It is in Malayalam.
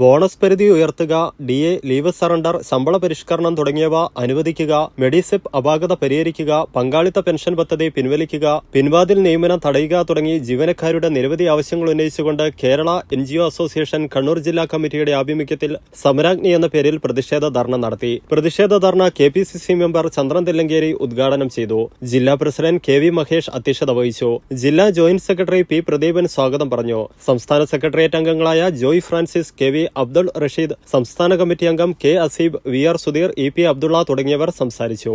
ബോണസ് പരിധി ഉയർത്തുക ഡി എ ലീവ് സറണ്ടർ ശമ്പള പരിഷ്കരണം തുടങ്ങിയവ അനുവദിക്കുക മെഡിസെപ്പ് അപാകത പരിഹരിക്കുക പങ്കാളിത്ത പെൻഷൻ പദ്ധതി പിൻവലിക്കുക പിൻവാതിൽ നിയമനം തടയുക തുടങ്ങി ജീവനക്കാരുടെ നിരവധി ആവശ്യങ്ങൾ ഉന്നയിച്ചുകൊണ്ട് കേരള എൻ അസോസിയേഷൻ കണ്ണൂർ ജില്ലാ കമ്മിറ്റിയുടെ ആഭിമുഖ്യത്തിൽ സമരാഗ്നി എന്ന പേരിൽ പ്രതിഷേധ ധർണ നടത്തി. പ്രതിഷേധ ധർണ K P C C member Chandran Thillankeri ഉദ്ഘാടനം ചെയ്തു. ജില്ലാ പ്രസിഡന്റ് കെ വി മഹേഷ് അധ്യക്ഷത വഹിച്ചു. ജില്ലാ ജോയിന്റ് സെക്രട്ടറി പി പ്രദീപൻ സ്വാഗതം പറഞ്ഞു. സംസ്ഥാന സെക്രട്ടേറിയറ്റ് അംഗങ്ങളായ Joy Francis K V Abdul Rasheed സംസ്ഥാന കമ്മിറ്റി അംഗം K Aseeb V R Sudheer E P Abdulla തുടങ്ങിയവർ സംസാരിച്ചു.